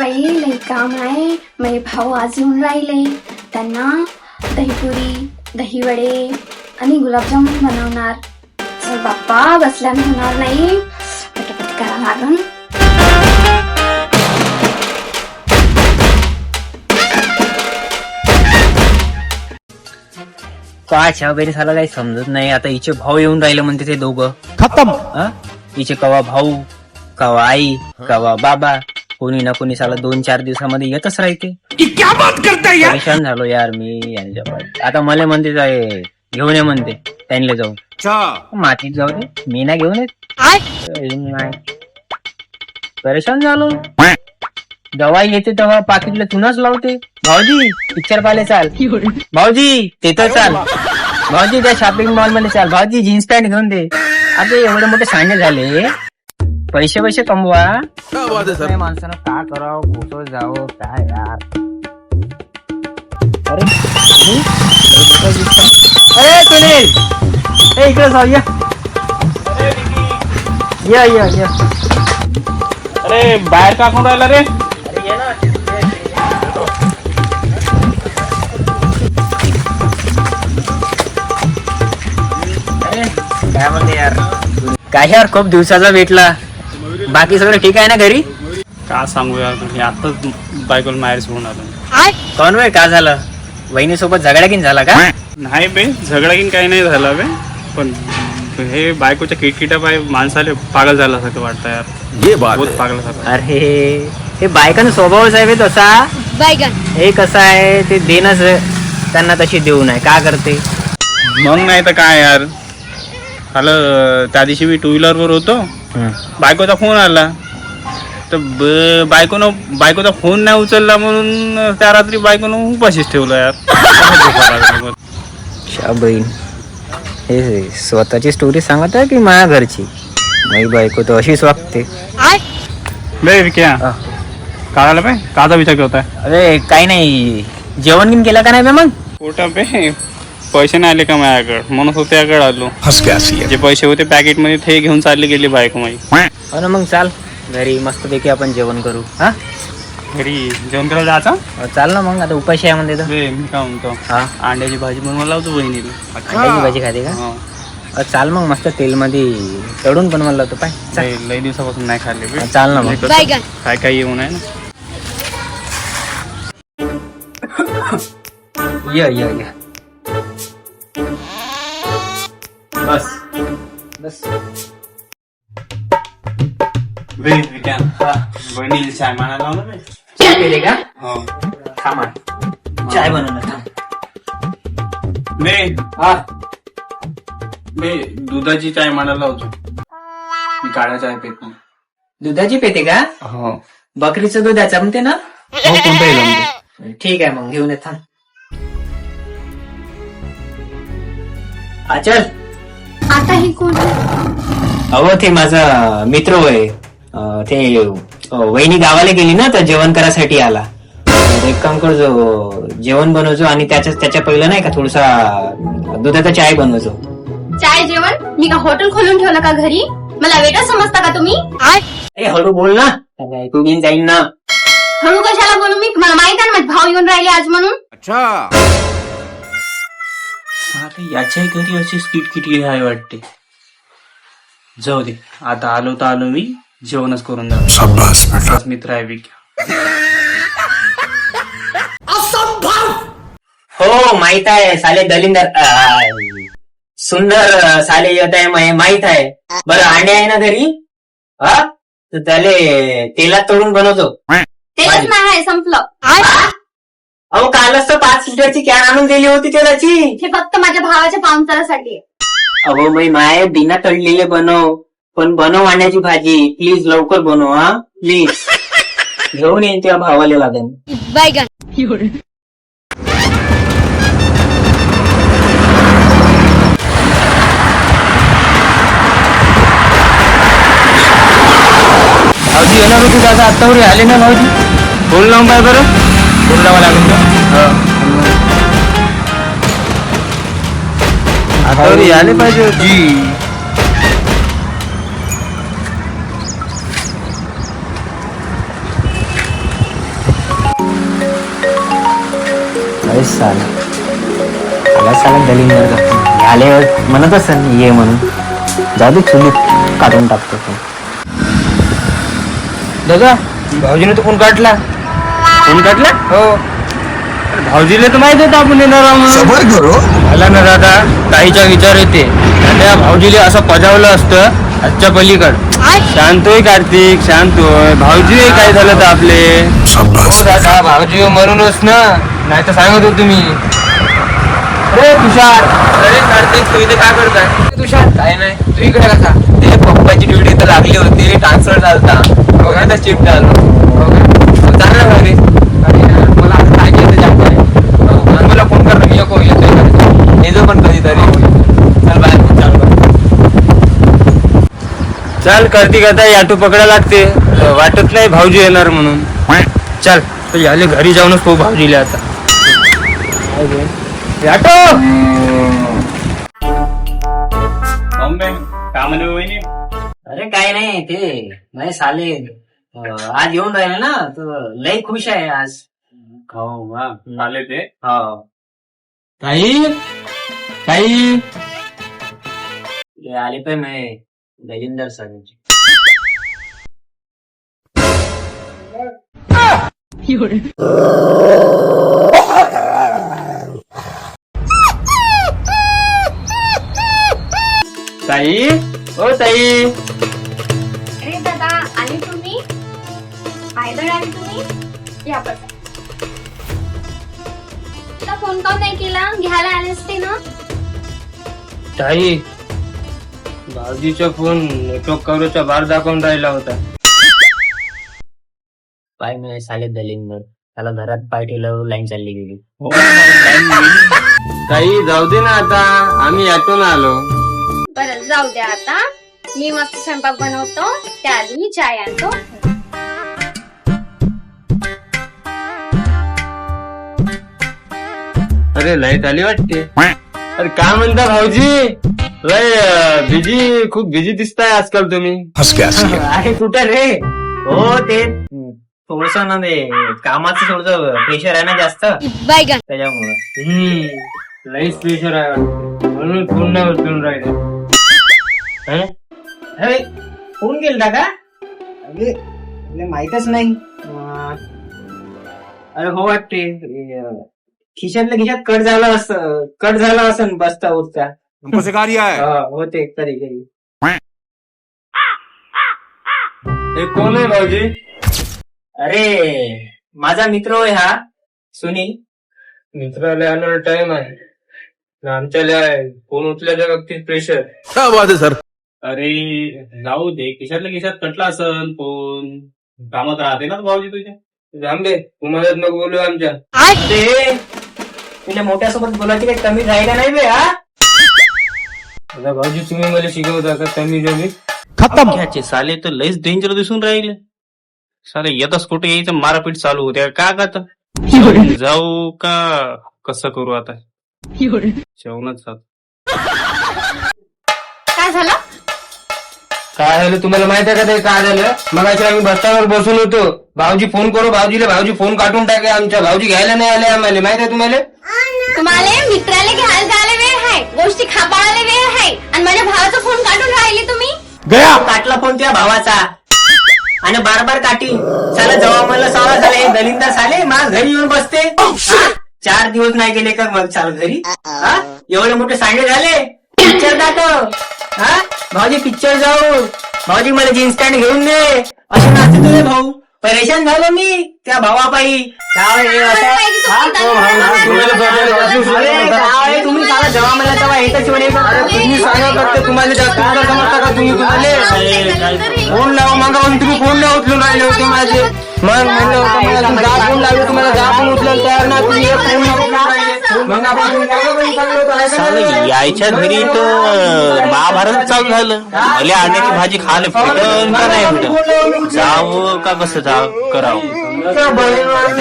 बाई लई काम आहे. माझे भाऊ आज येऊन राहिले. त्यांना दहीपुरी दहीवडे आणि गुलाबजामुन बनवणार. चल बाप्पा बसल्याने होणार नाही. पटापट करा लागन काय छाबेरी साला काही समजत नाही. आता हिचे भाऊ येऊन राहिले म्हणते ते दोघं. खत्म. हा? हिचे कवा भाऊ कवा आई कवा बाबा. कोणी ना कोणी साला दोन चार दिवसामध्ये येतच राहते. परेशान झालो यार मी यांच्यावर. आता मला म्हणते जाय घेऊन ये म्हणते त्यांना जाऊन. मातीत जाऊ दे मी ना घेऊन येत. नाही. परेशान झालो. दवाई येते तेव्हा पाकिटला तुनच लावते. भाऊजी पिक्चर पाहिले चाल. भाऊजी तिथं चाल. भाऊजी त्या शॉपिंग मॉलमध्ये चाल. भाऊजी जीन्स पॅन्ट घेऊन दे. आता एवढे मोठे सांडे झाले. पैसे पैसे कमवा. माणसानं का करावं? कुठं जावं? काय यार? अरे सुनील? अरे सुनील ए इकडे जाऊ या. या या या. अरे बाहेर का कोण राहिला रे? काय म्हणते यार? काय यार खूप दिवसाचा भेटला. बाकी सगळं ठीक आहे ना घरी? का सांगू यार तुम्ही आताच बायकोला माहेर सोडून आलो. कोण वय का झालं? वहिनी सोबत झगडा किन झाला का? नाही बे झगडा की काही नाही झाला बे. पण हे बायकोच्या किटकिटा पाय माणसाले पागल झाल्यासारखं वाटतं यार. ये बात बहुत है. अरे पागल हे बायकांचा स्वभावच आहे बे तसा? हे कसं आहे? ते देणंच त्यांना तशी देऊ नये. का करते? मग नाही तर काय यार? आलं त्या दिवशी मी टू व्हीलर वर होतो. बायकोचा फोन आला. तर ब- बायकोनं बायकोचा फोन नाही उचलला म्हणून त्या रात्री बायकोनं उपाशीच ठेवलं यार. झोपा लागली मग. शा बहीण हे स्वतःची स्टोरी सांगत आहे की माझ्या घरची? माझी बायको तर अशीच वागते. बे विक्या. हा. काढायला काचा विचार करताय. अरे काही नाही. जेवण गिन केलं का नाही बे मग? कुठं बे. पैसे नाही आले का माझ्याकडे? म्हणून होते याकडे आलो जे पैसे होते पॅकेटमध्ये ते घेऊन चालली गेली बायको माझी हो ना मग चाल. घरी मस्तपैकी आपण जेवण करू. हा? घरी जेवण करायला जायचं? चाल ना मग. आता उपाशी आहे म्हणते तर. बे मी काय म्हणतो? हा. अंड्याची भाजी बनवायला लावतो बहिणीला. अंड्याची भाजी खाते का? हो. अ, चाल मग मस्त तेलमध्ये तळून बनवायला होतं पाय चाल. लय लय दिवसापासून नाही खाल्ले बे. हा, चाल ना मग. म्हणजे कसं काय काय येऊन आहे ना. ये ये ये. बस. बस. बे विक्या बहिणीला चाय मानायला लावलं बे चाय पेले का? हो. थांबा. चाय बनवलं थांब. बे हा बे दुधाची चाय मानायला लावतो. मी काळा चाय पेत नाही. दुधाची पेते का? हो. बकरीचं दूध आहे जमते ना? हो कोणताही जमते ठीक आहे मग घेऊन येत थांब. अचल आता ही कोण अहो ते माझा मित्र होय अं, ते अं, वहिनी गावाला गेली ना तर जेवण करायसाठी आला. तर एक काम करजो जेवण बनवजो आणि त्याच्या त्याच्या पहिलं नाही का थोडसा दुधाचा चाय बनवजो. चाय जेवण? मी का हॉटेल खोलून ठेवलं का घरी? मला वेटर समजता का तुम्ही? ए हळू बोल ना. त्याला ऐकू घेऊन जाईन ना. हळू कशाला बोलू मी? मला माहीत आहे ना माझे भाऊ येऊन राहिले आज म्हणून. आता याच्याही घरी अशी स्किट किटकी आहे वाटते. जाऊ दे आता आलो तर आलो मी जेवणच करून जा शाबाश बेटा. मित्र आहे विक्या. हो माहीत आहे साले दलिंदर सुंदर साले येत आहे माहीत आहे. बरं अंडे आहे ना घरी? हा? तर त्याले तेलात तळून बनवतो. तेच नाही संपलं. अहो कालच तर पाच लिटरची कॅन आणून दिली होती तेलाची हे फक्त माझ्या भावाच्या पाहुणचारासाठी आहे. अहो बाई माय बिना तळलेले बनव. पण बनव अंड्याची भाजी. प्लीज लवकर बनव हा. प्लीज. घेऊन येईन तेव्हा भावाला लागेल भाऊजी येणार होती दादा आत्तावरी आले ना भाऊजी? बोल लावून बाय बरं. फोन लावा लागेल का? आता यायला म्हणत असेल ये म्हणून. जादू दे काढून टाकतो दादा भाऊजीने तो फोन काढला. फोन हो. भाऊजीला तर माहीत होतं आपण येणार आहोत म्हणून. सबर करो आला ना दादा ताईचा विचार येते. त्या भाऊजीला असं पजावलं असतं आजच्या पलीकड. शांत होय कार्तिक शांत होय. भाऊजी काय झालं तर आपले? हो दादा भाऊजी म्हणूनच ना. नाही तर सांगत होतो मी. अरे तुषार. अरे कार्तिक तू इथे काय करताय? तुषार. काय नाही. तू इकडे कसा? ते पप्पाची ड्युटी तर लागली होती. ट्रान्सफर झालता. बघा त्या चिप झालो चांगला घरी मला आता काय केलं जास्त आहे मला फोन कर मी नको येतोय येतो पण कधीतरी चल बाय चाल चल कार्तिक आता याटू पकडा लागते. वाटत नाही भाऊजी येणार म्हणून. चल याले घरी जाऊनच पाहू भाऊजीला आता. याटो अरे काय नाही ते नाही साले आज येऊन राहिले ना तर लय खुश आहे आज. हो वा आले ते हो। ताई? ताई? आले पण नाही गजेंदर सर ताई? ओ ताई। अरे दादा आले तुम्ही? पायदळ आले तुम्ही? या तुला फोन काऊन नाही केला? घ्यायला आले असते ना? ताई भाऊजीचा फोन नेटवर्क कवरेजचा बार दाखवून राहिला होता. पाय मी साले दलिंदर त्याला घरात पाय ठेवलं लाईन चालली गेली. ताई जाऊ दे ना आता. आम्ही यातून आलो. बरं जाऊ द्या आता. मी मस्त स्वयंपाक बनवतो. त्याआधी मी चाय आणतो. अरे लाइट आली वाटते. अरे काय म्हणता भाऊजी? लय बिजी खूप बिजी दिसताय आजकाल तुम्ही. अरे कुठं रे? हो ते थोडस ना ते कामाचं थोडस प्रेशर आहे ना जास्त. त्याच्यामुळं. हम्म लई प्रेशर आहे. म्हणून फोन नाही उचलून राहिले. हं? अरे फोन केलता का? अरे माहीतच नाही. अरे हो वाटते. खिशातल्या खिशात कट झाला असं कट झाला असं बसता उठता. हमको सिखा रिया है हा, होते कधी कधी. हे कोण आहे भाऊजी? अरे माझा मित्र होय हा सुनील मित्राला येणार टाइम आहे. आणि आमच्याला फोन उचल्याच्या बाबतीत प्रेशर क्या बात है सर अरे जाऊ दे खिशातल्या खिशात कटला असन फोन कामात राहते ना भाऊजी तुझ्या जांबे तुम्हाला नको बोलू आमच्या. तुला मोठ्यासोबत बोलायची काही कमी राहिला नाही बे हा? आता भाऊजी तुम्ही मला शिकवता का कमी जमी खत्म. घ्यायचे साले तर लईच डेंजर दिसून राहिले. साले येतच कुठे यायचं मारापीट चालू होते का का आता? जाऊ का? कसं करू आता? जेवणच जात. काय झालं? काय झालं तुम्हाला माहीत आहे का ते? काय झालं? मग आम्ही बसतावर बसून होतो. भाऊजी फोन करू भाऊजीला भाऊजी फोन काढून टाके आमच्या. भाऊजी घ्यायला नाही आले आम्हाला. माहीत आहे तुम्हाला? तुम्हाला मित्राला घ्यायला जायला वेळ आहे. गोष्टी खापाळायला वेळ आहे. आणि माझ्या भावाचा फोन काढून राहिले तुम्ही? गया! काटला फोन तुझ्या भावाचा. आणि बार बार काटी. साला जेव्हा मला साला झाले दलिंदर साले माझ घरी येऊन बसते. हा? चार दिवस नाही गेले का मग चाल घरी? हा? एवढे मोठे सांगे झाले? पिक्चर दाखव हा? भाऊजी पिक्चर जाऊ. भाऊजी मला जीन्स पॅन्ट घेऊन दे. असे नाचते तुझे भाऊ. परेशान झालो मी. त्या भावापायी. काय हे? असं? हा? तुम्हाला बघायला बसू शकत अरे, नव्हता. काय तुम्ही साला जेव्हा मला तेव्हा म्हणे तुम्ही सांगा तुम्हाला जास्त काय समजता का तुम्ही तुम्हाला. फोन लावा मग तुम्ही फोन नाही उचलून राहिले होते माझे. मग म्हणलं होतं मला तुम्ही दहा फोन लावले तुम्हाला दहा फोन उचलायला तयार नाही तुम्ही एक फोन नाही उचलून राहिले मग आपण चाललो होतो? यायच्या घरी तर महाभारत चालू झालं. भले अंड्याची भाजी खायला भेटन का नाही भेटन जावं का कसं जावं? करावं.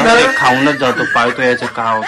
नाही, खाऊनच जातो पाळतो याचं का